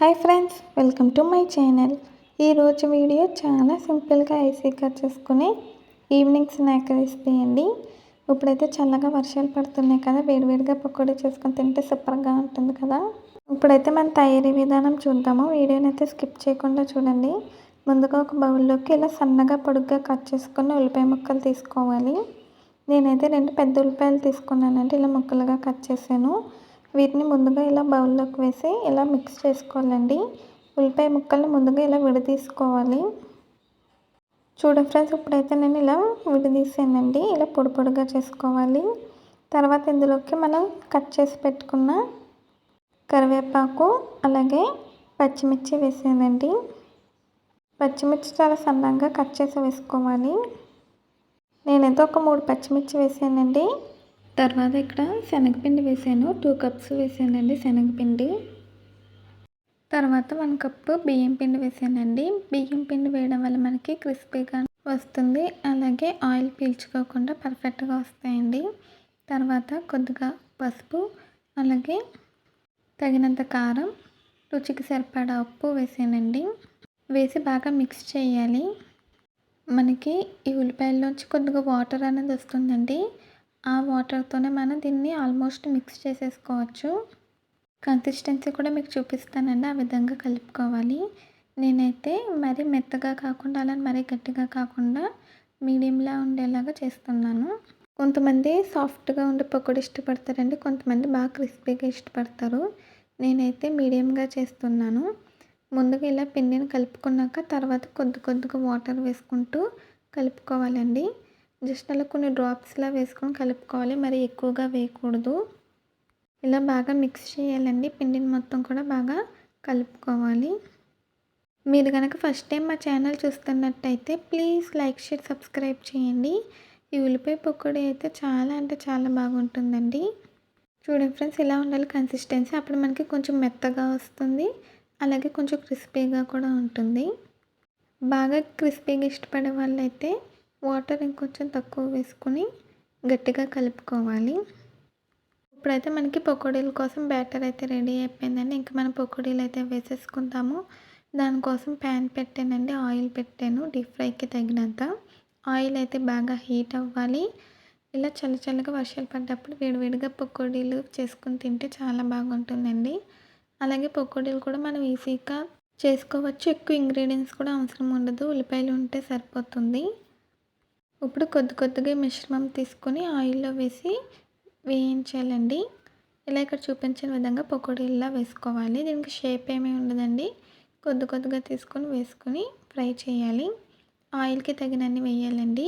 Hi friends welcome to my channel. ఈరోజు video చాలా సింపుల్గా ఐసీ కట్ చేసుకుని ఈవినింగ్ స్నాక్ రెసిపీ అండి. ఇప్పుడైతే చల్లగా వర్షాలు పడుతున్నాయి కదా వేడివేడిగా పకోడీ చేసుకొని తింటే సూపర్గా ఉంటుంది కదా. ఇప్పుడైతే మన తయారీ విధానం చూద్దాము. వీడియోని అయితే స్కిప్ చేయకుండా చూడండి. ముందుగా ఒక బౌల్లోకి ఇలా సన్నగా పొడుగ్గా కట్ చేసుకుని ఉల్లిపాయ ముక్కలు తీసుకోవాలి. నేనైతే రెండు పెద్ద ఉల్లిపాయలు తీసుకున్నానంటే ఇలా ముక్కలుగా కట్ చేశాను. వీటిని ముందుగా ఇలా బౌల్లోకి వేసి ఇలా మిక్స్ చేసుకోవాలండి. ఉల్లిపాయ ముక్కల్ని ముందుగా ఇలా విడదీసుకోవాలి. చూడ ఫ్రెండ్స్ ఇప్పుడైతే నేను ఇలా విడదీసానండి. ఇలా పొడి పొడిగా చేసుకోవాలి. తర్వాత ఇందులోకి మనం కట్ చేసి పెట్టుకున్న కరివేపాకు అలాగే పచ్చిమిర్చి వేసానండి పచ్చిమిర్చి చాలా సన్నంగా కట్ చేసి వేసుకోవాలి. నేనైతే ఒక మూడు పచ్చిమిర్చి వేసానండి. తర్వాత ఇక్కడ శనగపిండి వేసాను. టూ కప్స్ వేసానండి శనగపిండి. తర్వాత వన్ కప్పు బియ్యం పిండి వేసానండి. బియ్యం పిండి వేయడం వల్ల మనకి క్రిస్పీగా వస్తుంది. అలాగే ఆయిల్ పీల్చుకోకుండా పర్ఫెక్ట్గా వస్తాయండి. తర్వాత కొద్దిగా పసుపు అలాగే తగినంత కారం రుచికి సరిపడా ఉప్పు వేసానండి. వేసి బాగా మిక్స్ చేయాలి. మనకి ఈ ఉల్లిపాయల్లోంచి కొద్దిగా వాటర్ అనేది వస్తుందండి. ఆ వాటర్తోనే మనం దీన్ని ఆల్మోస్ట్ మిక్స్ చేసేసుకోవచ్చు. కన్సిస్టెన్సీ కూడా మీకు చూపిస్తానండి ఆ విధంగా కలుపుకోవాలి. నేనైతే మరీ మెత్తగా కాకుండా అలా మరీ గట్టిగా కాకుండా మీడియంలా ఉండేలాగా చేస్తున్నాను. కొంతమంది సాఫ్ట్గా ఉండే పకోడీ ఇష్టపడతారండి కొంతమంది బాగా క్రిస్పీగా ఇష్టపడతారు. నేనైతే మీడియంగా చేస్తున్నాను. ముందుగా ఇలా పిండిని కలుపుకున్నాక తర్వాత కొద్ది కొద్దిగా వాటర్ వేసుకుంటూ కలుపుకోవాలండి. జస్ట్ అలా కొన్ని డ్రాప్స్లా వేసుకొని కలుపుకోవాలి. మరి ఎక్కువగా వేయకూడదు. ఇలా బాగా మిక్స్ చేయాలండి. పిండిని మొత్తం కూడా బాగా కలుపుకోవాలి. మీరు కనుక ఫస్ట్ టైం మా ఛానల్ చూస్తున్నట్టయితే ప్లీజ్ లైక్ షేర్ సబ్స్క్రైబ్ చేయండి. ఈ ఉల్లిపాయ పొక్కడి అయితే చాలా అంటే చాలా బాగుంటుందండి. చూడండి ఫ్రెండ్స్ ఇలా ఉండాలి కన్సిస్టెన్సీ అప్పుడు మనకి కొంచెం మెత్తగా వస్తుంది. అలాగే కొంచెం క్రిస్పీగా కూడా ఉంటుంది. బాగా క్రిస్పీగా ఇష్టపడే వాళ్ళైతే వాటర్ ఇంకొంచెం తక్కువ వేసుకుని గట్టిగా కలుపుకోవాలి. ఇప్పుడైతే మనకి పకోడీల కోసం బ్యాటర్ అయితే రెడీ అయిపోయిందండి. ఇంకా మనం పకోడీలు అయితే వేసేసుకుంటాము. దానికోసం ప్యాన్ పెట్టానండి. ఆయిల్ పెట్టాను డీప్ ఫ్రైకి తగినంత. ఆయిల్ అయితే బాగా హీట్ అవ్వాలి. ఇలా చల్ల చల్లగా వర్షాలు పడ్డప్పుడు వేడివేడిగా పకోడీలు చేసుకుని తింటే చాలా బాగుంటుందండి. అలాగే పకోడీలు కూడా మనం ఈజీగా చేసుకోవచ్చు. ఎక్కువ ఇంగ్రీడియంట్స్ కూడా అవసరం ఉండదు. ఉల్లిపాయలు ఉంటే సరిపోతుంది. ఇప్పుడు కొద్ది కొద్దిగా మిశ్రమం తీసుకొని ఆయిల్లో వేసి వేయించాలండి. ఇలా ఇక్కడ చూపించిన విధంగా పకోడీలా వేసుకోవాలి. దీనికి షేప్ ఏమీ ఉండదండి. కొద్ది కొద్దిగా తీసుకొని వేసుకొని ఫ్రై చేయాలి. ఆయిల్కి తగినన్ని వేయాలండి.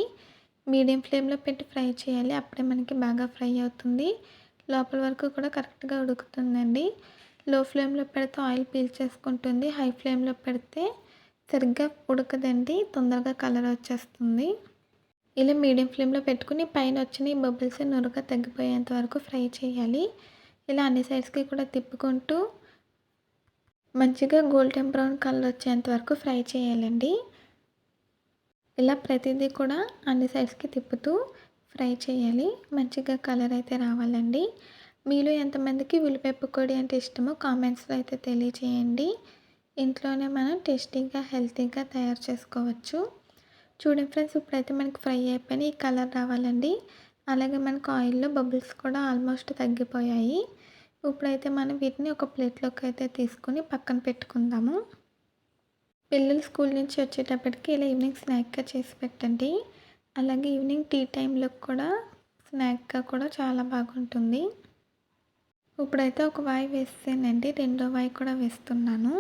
మీడియం ఫ్లేమ్లో పెట్టి ఫ్రై చేయాలి. అప్పుడే మనకి బాగా ఫ్రై అవుతుంది. లోపల వరకు కూడా కరెక్ట్గా ఉడుకుతుందండి. లో ఫ్లేమ్లో పెడితే ఆయిల్ పీల్చేసుకుంటుంది హై ఫ్లేమ్లో పెడితే సరిగ్గా ఉడకదండి. తొందరగా కలర్ వచ్చేస్తుంది. ఇలా మీడియం ఫ్లేమ్లో పెట్టుకుని పైన వచ్చిన ఈ బబుల్స్ నురగ తగ్గిపోయేంత వరకు ఫ్రై చేయాలి. ఇలా అన్ని సైడ్స్కి కూడా తిప్పుకుంటూ మంచిగా గోల్డెన్ బ్రౌన్ కలర్ వచ్చేంత వరకు ఫ్రై చేయాలండి. ఇలా ప్రతిదీ కూడా అన్ని సైడ్స్కి తిప్పుతూ ఫ్రై చేయాలి. మంచిగా కలర్ అయితే రావాలండి. మీలో ఎంతమందికి ఉల్లిపాయ పకోడీ అంటే ఇష్టమో కామెంట్స్లో అయితే తెలియచేయండి. ఇంట్లోనే మనం టేస్టీగా హెల్తీగా తయారు చేసుకోవచ్చు. చూడండి ఫ్రెండ్స్ ఇప్పుడైతే మనకి ఫ్రై అయిపోయినాయి. ఈ కలర్ రావాలండి. అలాగే మనకు ఆయిల్లో బబుల్స్ కూడా ఆల్మోస్ట్ తగ్గిపోయాయి. ఇప్పుడైతే మనం వీటిని ఒక ప్లేట్లోకి అయితే తీసుకుని పక్కన పెట్టుకుందాము. పిల్లలు స్కూల్ నుంచి వచ్చేటప్పటికి ఇలా ఈవినింగ్ స్నాక్గా చేసి పెట్టండి. అలాగే ఈవినింగ్ టీ టైంలో కూడా స్నాక్గా కూడా చాలా బాగుంటుంది. ఇప్పుడైతే ఒక వాయి వేస్తేనండి రెండో వాయి కూడా వేస్తున్నాను.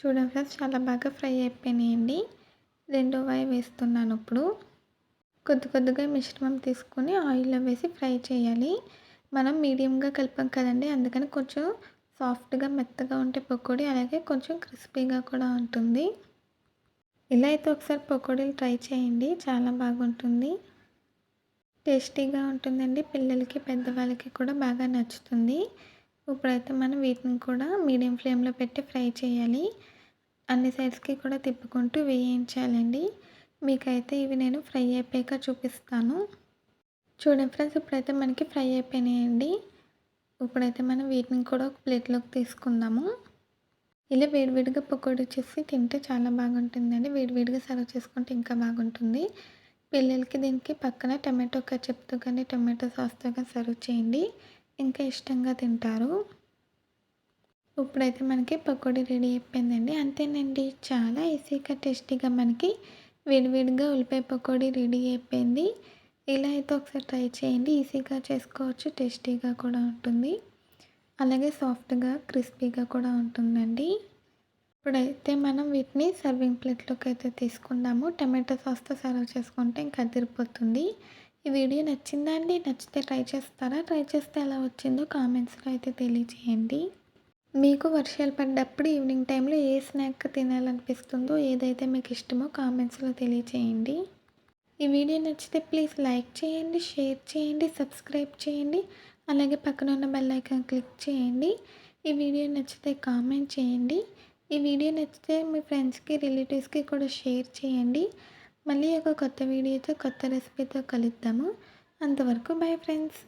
చూడండి ఫ్రెండ్స్ చాలా బాగా ఫ్రై అయిపోయినాయండి. రెండో వాయి వేస్తున్నాను ఇప్పుడు కొద్ది కొద్దిగా మిశ్రమం తీసుకొని ఆయిల్లో వేసి ఫ్రై చేయాలి. మనం మీడియంగా కలిపాం కదండి అందుకని కొంచెం సాఫ్ట్గా మెత్తగా ఉంటే పకోడీ అలాగే కొంచెం క్రిస్పీగా కూడా ఉంటుంది. ఇలా అయితే ఒకసారి పకోడీలు ట్రై చేయండి చాలా బాగుంటుంది. టేస్టీగా ఉంటుందండి పిల్లలకి పెద్దవాళ్ళకి కూడా బాగా నచ్చుతుంది. ఇప్పుడైతే మనం వీటిని కూడా మీడియం ఫ్లేమ్లో పెట్టి ఫ్రై చేయాలి. అన్ని సైడ్స్కి కూడా తిప్పుకుంటూ వేయించాలండి. మీకైతే ఇవి నేను ఫ్రై అయిపోయాక చూపిస్తాను. చూడండి ఫ్రెండ్స్ ఇప్పుడైతే మనకి ఫ్రై అయిపోయినాయండి. ఇప్పుడైతే మనం వీటిని కూడా ఒక ప్లేట్లోకి తీసుకుందాము. ఇలా వేడివేడిగా పకోడీ చేసి తింటే చాలా బాగుంటుందండి. వేడివేడిగా సర్వ్ చేసుకుంటే ఇంకా బాగుంటుంది. పిల్లలకి దీనికి పక్కన టమాటో కచ్చప్తో కానీ టమాటో సాస్తో కానీ సర్వ్ చేయండి. ఇంకా ఇష్టంగా తింటారు. ఇప్పుడైతే మనకి పకోడీ రెడీ అయిపోయిందండి. అంతేనండి చాలా ఈజీగా టేస్టీగా మనకి విడివిడిగా ఉల్లిపాయ పకోడీ రెడీ అయిపోయింది. ఇలా అయితే ఒకసారి ట్రై చేయండి. ఈజీగా చేసుకోవచ్చు టేస్టీగా కూడా ఉంటుంది. అలాగే సాఫ్ట్గా క్రిస్పీగా కూడా ఉంటుందండి. ఇప్పుడైతే మనం వీటిని సర్వింగ్ ప్లేట్లోకి అయితే తీసుకుందాము. టమాటో సాస్తో సర్వ్ చేసుకుంటే ఇంకా అదిరిపోతుంది. ఈ వీడియో నచ్చిందా అండి? నచ్చితే ట్రై చేస్తారా? ట్రై చేస్తే ఎలా వచ్చిందో కామెంట్స్లో అయితే తెలియజేయండి. మీకు వర్షాలు పడ్డప్పుడు ఈవినింగ్ టైంలో ఏ స్నాక్ తినాలనిపిస్తుందో ఏదైతే మీకు ఇష్టమో కామెంట్స్లో తెలియచేయండి. ఈ వీడియో నచ్చితే ప్లీజ్ లైక్ చేయండి షేర్ చేయండి సబ్స్క్రైబ్ చేయండి అలాగే పక్కన ఉన్న బెల్ ఐకాన్ క్లిక్ చేయండి. ఈ వీడియో నచ్చితే కామెంట్ చేయండి. ఈ వీడియో నచ్చితే మీ ఫ్రెండ్స్కి రిలేటివ్స్కి కూడా షేర్ చేయండి. మళ్ళీ ఒక కొత్త వీడియోతో కొత్త రెసిపీతో కలుద్దాము. అంతవరకు బాయ్ ఫ్రెండ్స్.